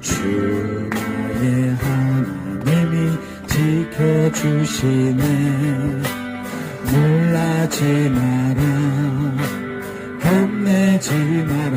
주 나의 하나님이 지켜주시네. 놀라지 마라 겁내지 마라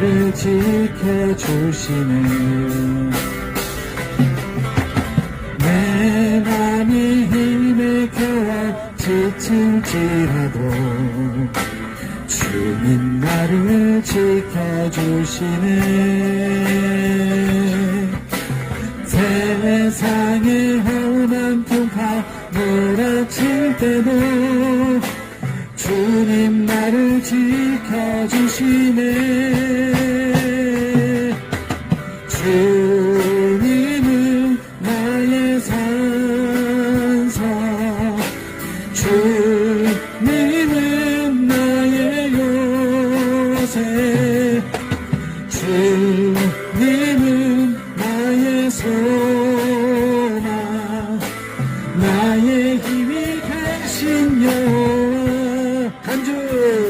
나를 지켜주시네 내 맘이 힘에 겨워 지칠지라도 주님 나를 지켜주시네 세상의 험한 풍파 몰아칠 때도 주님 나를 지켜주시네 요새 주님은 나의 소망 나의 힘이 되신 여호와 간주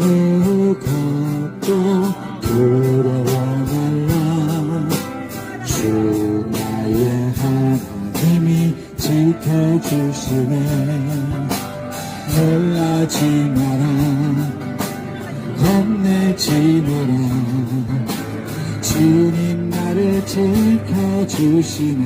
아무것도 두려워 말라 주 나의 하나님이 지켜주시네. 놀라지 마라. 겁내지 마라. 주님 나를 지켜주시네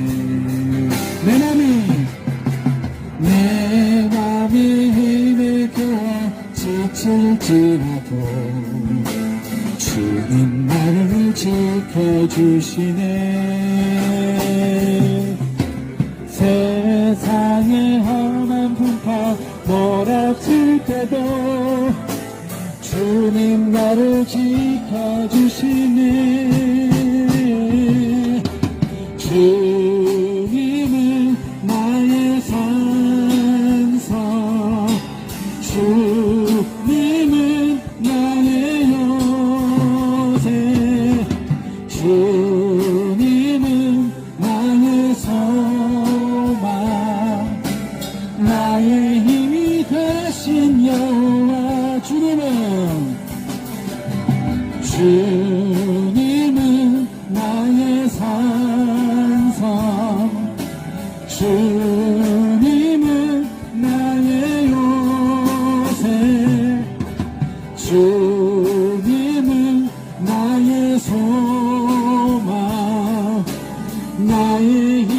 주님 나를 지켜주시네. 세상의 험한 풍파 몰아칠 때도 주님 나를 지켜주시네 주님은 나의 산성 주님은 나의 요새. 주님은 나의 소망. 나의